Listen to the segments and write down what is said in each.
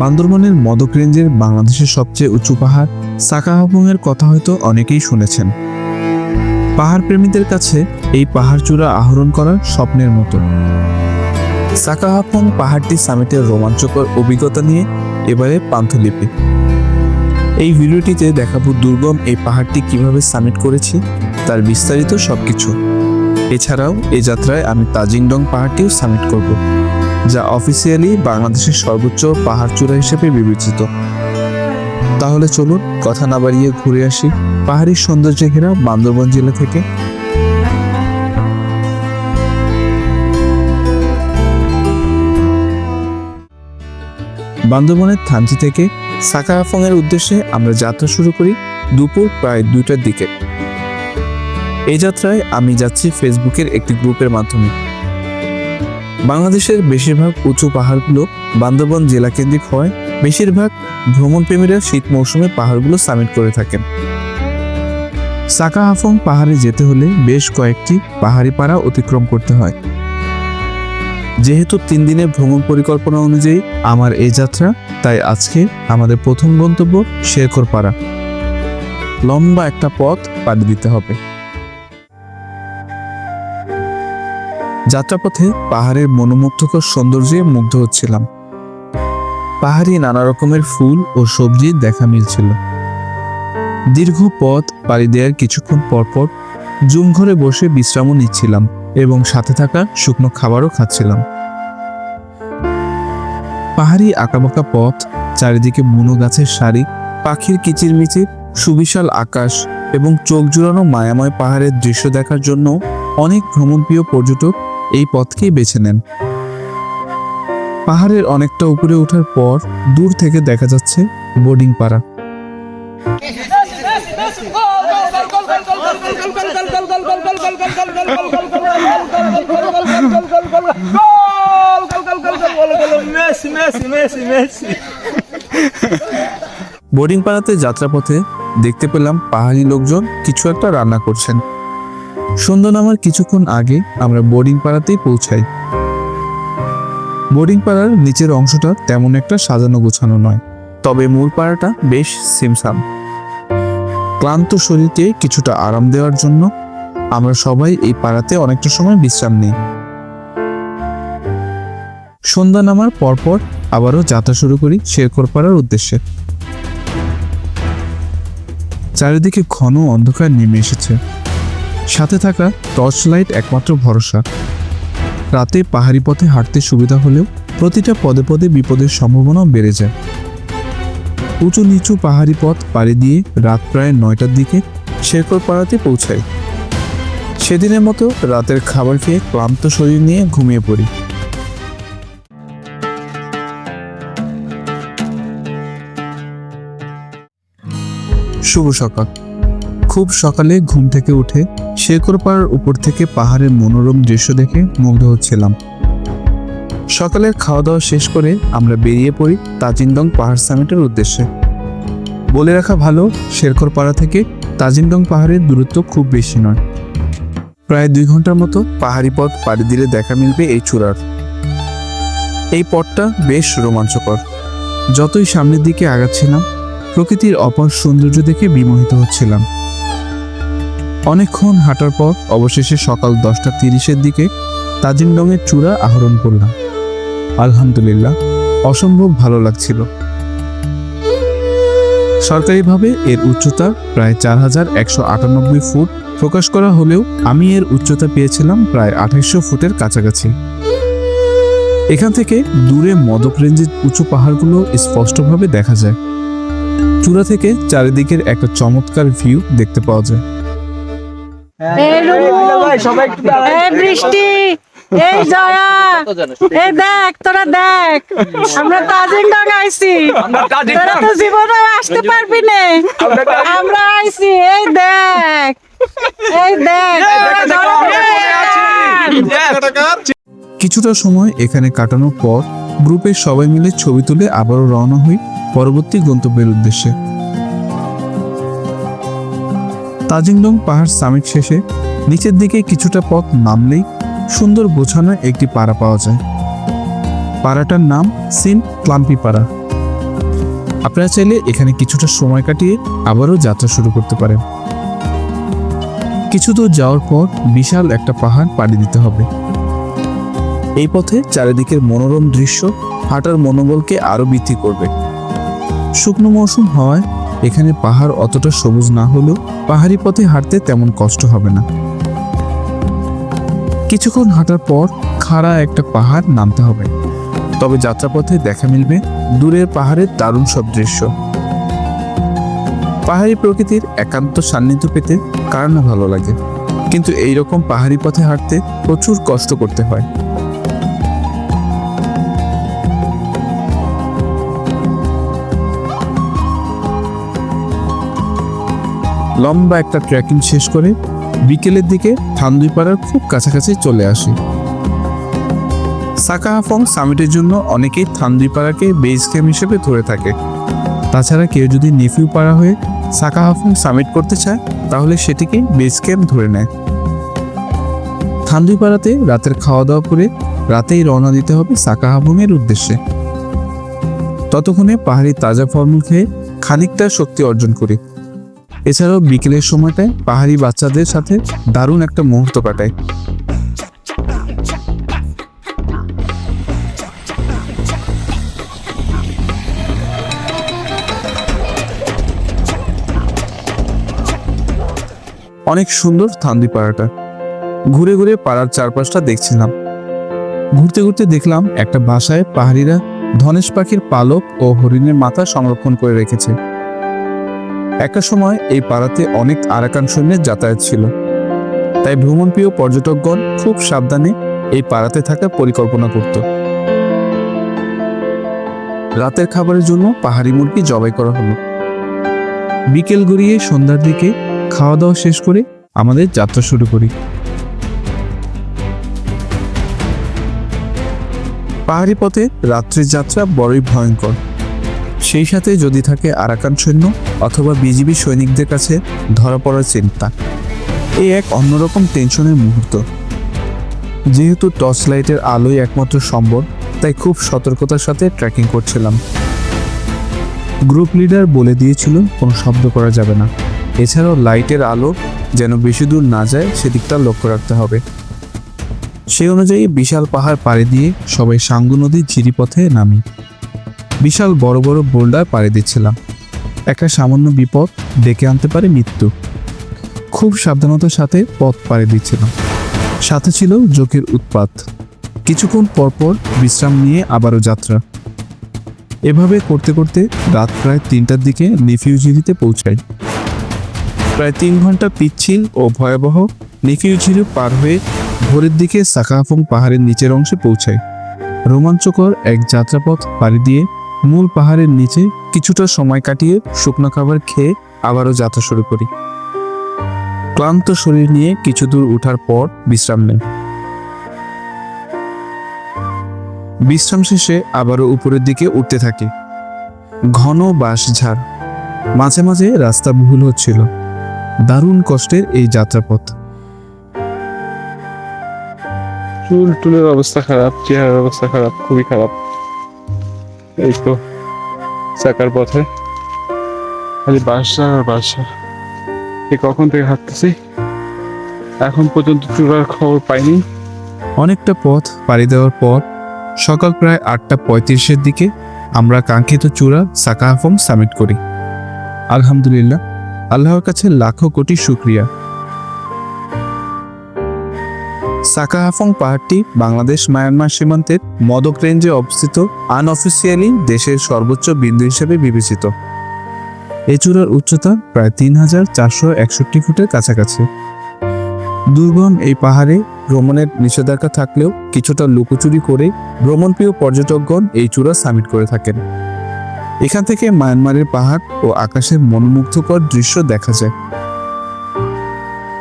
বান্দরবনের মদক রেঞ্জের বাংলাদেশের সবচেয়ে উঁচু পাহাড় সাকাহাপুংয়ের কথা হয়তো অনেকেই শুনেছেন। পাহাড় প্রেমীদের কাছে এই পাহাড় চূড়া আহরণ করা স্বপ্নের মতো। সাকাহাপুং পাহাড়টি সামিটের রোমাঞ্চকর অভিজ্ঞতা নিয়ে এবারে পান্থলিপি। এই ভিডিওটিতে দেখাবো দুর্গম এই পাহাড়টি কীভাবে সামিট করেছি, তার বিস্তারিত সবকিছু। এছাড়াও এই যাত্রায় আমি তাজিংডং পাহাড়টিও সামিট করব। যা অফিসিয়ালি বাংলাদেশের সর্বোচ্চ পাহাড় চূড়া হিসেবে বিবেচিত। তাহলে চলুন কথা না বাড়িয়ে ঘুরে আসি পাহাড়ি সৌন্দর্যে ঘেরা বান্দরবন জেলা থেকে। বান্দরবনের থানচি থেকে সাকারাফং এর উদ্দেশ্যে আমরা যাত্রা শুরু করি দুপুর প্রায় দুইটার দিকে। এই যাত্রায় আমি যাচ্ছি ফেসবুকের একটি গ্রুপের মাধ্যমে। বাংলাদেশের বেশিরভাগ উঁচু পাহাড়গুলো বান্দরবন জেলা কেন্দ্রিক হয়। বেশিরভাগ ভ্রমণপ্রেমীরা শীত মৌসুমে পাহাড়গুলো সামিট করে থাকেন। সাকা সাকাহাফং পাহাড়ে যেতে হলে বেশ কয়েকটি পাহাড়ি পাড়া অতিক্রম করতে হয়। যেহেতু তিন দিনের ভ্রমণ পরিকল্পনা অনুযায়ী আমার এই যাত্রা, তাই আজকে আমাদের প্রথম গন্তব্য শেরকর পাড়া লম্বা একটা পথ পাড়ি দিতে হবে। যাত্রাপথে পাহাড়ের মনোমুগ্ধকর সৌন্দর্যে মুগ্ধ হচ্ছিলাম। পাহাড়ি নানা রকমের ফুল ও সবজি দেখা মিলছিল। দীর্ঘ পথ পাড়ি দেওয়ার কিছুক্ষণ পরপর জুম ঘরে বসে বিশ্রামও নিচ্ছিলাম এবং সাথে থাকা শুকনো খাবারও খাচ্ছিলাম। পাহাড়ি আঁকাবাঁকা পথ, চারিদিকে বুনো গাছের সারি, পাখির কিচিরমিচির, সুবিশাল আকাশ এবং চোখ জুড়ানো মায়াময় পাহাড়ের দৃশ্য দেখার জন্য অনেক ভ্রমণপ্রিয় পর্যটক এই পথকেই বেছে নেন পাহাড়ের অনেকটা উপরে ওঠার পর দূর থেকে দেখা যাচ্ছে বোর্ডিং পাড়া. বোর্ডিং পাড়াতে যাত্রাপথে দেখতে পেলাম পাহাড়ি লোকজন কিছু একটা রান্না করছেন সন্ধ্যা নামার কিছুক্ষণ আগে আমরা বোর্ডিং পাড়াতেই পৌঁছাই। বোর্ডিং পাড়ার নিচের অংশটা তেমন একটা সাজানো গোছানো নয়, তবে মূল পাড়াটা বেশ সিমসাম। ক্লান্ত শরীরকে কিছুটা আরাম দেওয়ার জন্য আমরা সবাই এই পাড়াতে অনেকটা সময় বিশ্রাম নিই। সন্ধ্যা নামার পরপর আবারও যাত্রা শুরু করি শেরকর পাড়ার উদ্দেশ্যে। চারিদিকে ঘন অন্ধকার নেমে এসেছে। সাথে থাকা টর্চ লাইট একমাত্র ভরসা। রাতে পাহাড়ি পথে হাঁটতে সুবিধা হলেও প্রতিটা পদে পদে বিপদের সম্ভাবনাও বেড়ে যায়। উঁচু নিচু পাহাড়ি পথ পাড়ি দিয়ে রাত প্রায় নয়টার দিকে শেরকর পাড়াতে পৌঁছাই। সেদিনের মতো রাতের খাবার খেয়ে ক্লান্ত শরীর নিয়ে ঘুমিয়ে পড়ি। শুভ সকাল। খুব সকালে ঘুম থেকে উঠে শেরকরপাড়ার উপর থেকে পাহাড়ের মনোরম দৃশ্য দেখে মুগ্ধ হচ্ছিলাম। সকালের খাওয়া দাওয়া শেষ করে আমরা বেরিয়ে পড়ি তাজিংডং পাহাড় সামিটের উদ্দেশ্যে। বলে রাখা ভালো শেরকরপাড়া থেকে তাজিংডং পাহাড়ের দূরত্ব খুব বেশি নয়। প্রায় দুই ঘণ্টার মতো পাহাড়ি পথ পাড়ি দিলে দেখা মিলবে এই চূড়ার। এই পথটা বেশ রোমাঞ্চকর। যতই সামনের দিকে আগাচ্ছিলাম, প্রকৃতির অপর সৌন্দর্য দেখে বিমোহিত হচ্ছিলাম। অনেকক্ষণ হাঁটার পর অবশেষে সকাল দশটা তিরিশের দিকে তাজিংডংয়ের চূড়া আহরণ করলাম। আলহামদুলিল্লাহ, অসম্ভব ভালো লাগছিল। সরকারিভাবে এর উচ্চতা প্রায় চার হাজার একশো আটানব্বই ফুট প্রকাশ করা হলেও আমি এর উচ্চতা পেয়েছিলাম প্রায় আঠাইশশো ফুটের কাছাকাছি। এখান থেকে দূরে মদক রেঞ্জের উঁচু পাহাড়গুলো স্পষ্টভাবে দেখা যায়। চূড়া থেকে চারিদিকের একটা চমৎকার ভিউ দেখতে পাওয়া যায়। বৃষ্টি এই জয়া এই দেখ তোরা দেখ। আমরা আইছি। আমরা তোরা তো জীবনে আসতে পারবি না। আমরা আইছি এই দেখ। এই. কিছুটা সময় এখানে কাটানোর পর গ্রুপের সবাই মিলে ছবি তুলে আবারও রওনা হই পরবর্তী গন্তব্যের উদ্দেশ্যে। তাজিংডং পাহাড় সামিট শেষে নিচের দিকে কিছুটা পথ নামলেই সুন্দর গোছানো একটি পাড়া পাওয়া যায়। পাড়াটার নাম সিন ক্লাম্পি পাড়া। আপনারা চাইলে এখানে কিছুটা সময় কাটিয়ে আবারও যাত্রা শুরু করতে পারেন। কিছু দূর যাওয়ার পর বিশাল একটা পাহাড় পাড়ি দিতে হবে। এই পথে চারিদিকের মনোরম দৃশ্য হাঁটার মনোবলকে আরও বৃদ্ধি করবে। শুকনো মৌসুম হওয়ায় এখানে পাহাড় অতটা সবুজ না হলেও পাহাড়ি পথে হাঁটতে তেমন কষ্ট হবে না। কিছুক্ষণ হাঁটার পর খাড়া একটা পাহাড় নামতে হবে। তবে যাত্রাপথে দেখা মিলবে দূরের পাহাড়ের দারুণ সব দৃশ্য। পাহাড়ি প্রকৃতির একান্ত সান্নিধ্য পেতে কার না ভালো লাগে? কিন্তু এই রকম পাহাড়ি পথে হাঁটতে প্রচুর কষ্ট করতে হয়। লম্বা একটা ট্রেকিং শেষ করে বিকেলের দিকে থান্দুইপাড়ার খুব কাছাকাছি চলে আসি। সাকাহাফং সামিটের জন্য অনেকেই থান্দুইপাড়াকে বেস ক্যাম্প হিসেবে ধরে থাকে। তাছাড়া কেউ যদি নেফিউ পাড়া হয়ে সাকাহাফং সামিট করতে চায়, তাহলে সেটিকে বেস ক্যাম্প ধরে নেয়। থান্দুইপাড়াতে রাতের খাওয়া দাওয়া করে রাতেই রওনা দিতে হবে সাকাহাফংয়ের উদ্দেশ্যে। ততক্ষণে পাহাড়ি তাজা ফলমূল খেয়ে খানিকটা শক্তি অর্জন করি। এছাড়াও বিকেলের সময়টায় পাহাড়ি বাচ্চাদের সাথে দারুণ একটা মুহূর্ত কাটায়। অনেক সুন্দর থান্দি পাড়াটা। ঘুরে ঘুরে পাড়ার চারপাশটা দেখছিলাম। ঘুরতে ঘুরতে দেখলাম একটা বাসায় পাহাড়িরা ধনেশ পাখির পালক ও হরিণের মাথা সংরক্ষণ করে রেখেছে। একটা সময় এই পাড়াতে অনেক আরাকান সৈন্যের যাতায়াত ছিল। তাই ভ্রমণপ্রিয় পর্যটকগণ খুব সাবধানে এই পাড়াতে থাকার পরিকল্পনা করত। রাতের খাবারের জন্য পাহাড়ি মুরগি জবাই করা হলো। বিকেল গড়িয়ে সন্ধ্যার দিকে খাওয়া দাওয়া শেষ করে আমাদের যাত্রা শুরু করি। পাহাড়ি পথে রাত্রির যাত্রা বড়ই ভয়ঙ্কর। সেই সাথে যদি থাকে আরাকান সৈন্য অথবা বিজিবি সৈনিকদের কাছে ধরা পড়ার চিন্তা। এই এক অন্যরকম টেনশনের মুহূর্ত। যেহেতু টর্চ লাইটের আলোই একমাত্র সম্বল, তাই খুব সতর্কতার সাথে ট্রেকিং করছিলাম। গ্রুপ লিডার বলে দিয়েছিল, কোনো শব্দ করা যাবে না। এছাড়াও লাইটের আলো যেন বেশি দূর না যায়, সেদিকটা লক্ষ্য রাখতে হবে। সেই অনুযায়ী বিশাল পাহাড় পাড়ি দিয়ে সবাই সাঙ্গু নদীর ঝিরিপথে নামি। বিশাল বড় বড় বোল্ডার পাড়ি দিচ্ছিলাম। একটা সামান্য বিপদ ডেকে আনতে পারে মৃত্যু। খুব সাবধানতার সাথে পথ পাড়ি দিচ্ছিলাম। সাথে ছিল জোকের উৎপাত। কিছুক্ষণ পরপর বিশ্রাম নিয়ে আবারও যাত্রা। এভাবে করতে করতে রাত প্রায় তিনটার দিকে নিফিউজিরিতে পৌঁছাই। প্রায় তিন ঘণ্টা পিচ্ছিল ও ভয়াবহ নিফিউজিরি পার হয়ে ভোরের দিকে সাকাফং পাহাড়ের নিচের অংশে পৌঁছাই। রোমাঞ্চকর এক যাত্রাপথ পাড়ি দিয়ে মূল পাহাড়ের নিচে কিছুটা সময় কাটিয়ে শুকনো খাবার খেয়ে আবারও যাত্রা শুরু করি। ক্লান্ত শরীর নিয়ে কিছু দূর ওঠার পর বিশ্রাম নেই। বিশ্রাম শেষে আবারও উপরের দিকে উঠতে থাকি। ঘন বাঁশঝাড়। মাঝে মাঝে রাস্তা ভুল হচ্ছিল। দারুণ কষ্টের এই যাত্রাপথ। চুল টুলের অবস্থা খারাপ, চেহারার অবস্থা খারাপ, খুবই খারাপ। এই তো চাকার পথে। খালি বাসা আর বাসা। এই কখন থেকে হাঁটতেছি? এখন পর্যন্ত চূড়ার খবর পাইনি। অনেকটা পথ পাড়ি দেওয়ার পর সকাল প্রায় আটটা পঁয়ত্রিশের দিকে আমরা কাঙ্ক্ষিত চূড়া সাকাহাফং সামিট করি। আলহামদুলিল্লাহ আল্লাহর কাছে লাখো কোটি শুক্রিয়া। সাকাহাফং পাহাড়টি বাংলাদেশ মায়ানমার সীমান্তের মদক রেঞ্জে অবস্থিত আনঅফিসিয়ালি দেশের সর্বোচ্চ বিন্দু হিসেবে বিবেচিত। এই চূড়ার উচ্চতা প্রায় তিন হাজার চারশো একষট্টি ফুটের কাছাকাছি। দুর্গম এই পাহাড়ে ভ্রমণের নিষেধাজ্ঞা থাকলেও কিছুটা লুকোচুরি করে ভ্রমণপ্রিয় পর্যটকগণ এই চূড়া সামিট করে থাকেন। এখান থেকে মায়ানমারের পাহাড় ও আকাশের মনোমুগ্ধকর দৃশ্য দেখা যায়।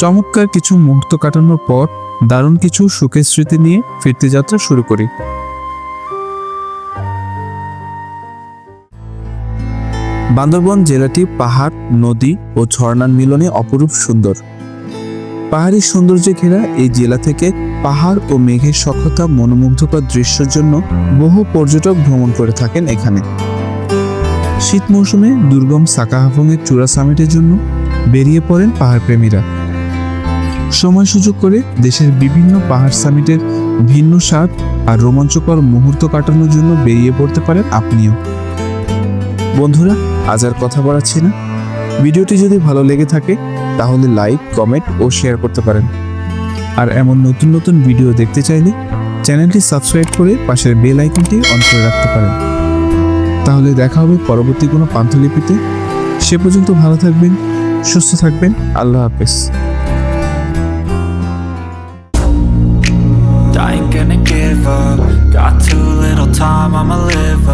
চমৎকার কিছু মুহূর্ত কাটানোর পর দারুণ কিছু সুখের স্মৃতি নিয়ে ফিরতে যাত্রা শুরু করি। বান্দরবন জেলাটি পাহাড়, নদী ও ঝর্ণার মিলনে অপরূপ সুন্দর। পাহাড়ি সৌন্দর্যে ঘেরা এই জেলা থেকে পাহাড় ও মেঘের সক্ষতা মনোমুগ্ধকর দৃশ্যের জন্য বহু পর্যটক ভ্রমণ করে থাকেন এখানে। শীত মৌসুমে দুর্গম সাকাহাফংয়ের চূড়া সামিটের জন্য বেরিয়ে পড়েন পাহাড়প্রেমীরা। সময় সুযোগ করে দেশের বিভিন্ন পাহাড় সামিটের ভিন্ন স্বাদ আর রোমাঞ্চকর মুহূর্ত কাটানোর জন্য বেরিয়ে পড়তে পারেন আপনিও। বন্ধুরা, আজ আর কথা বাড়াচ্ছি না। ভিডিওটি যদি ভালো লেগে থাকে, তাহলে লাইক কমেন্ট ও শেয়ার করতে পারেন। আর এমন নতুন নতুন ভিডিও দেখতে চাইলে চ্যানেলটি সাবস্ক্রাইব করে পাশের বেল আইকনটি অন করে রাখতে পারেন। তাহলে দেখা হবে পরবর্তী কোনো পান্থলিপিতে। সে পর্যন্ত ভালো থাকবেন, সুস্থ থাকবেন, আল্লাহ হাফেজ। Time, I'ma live.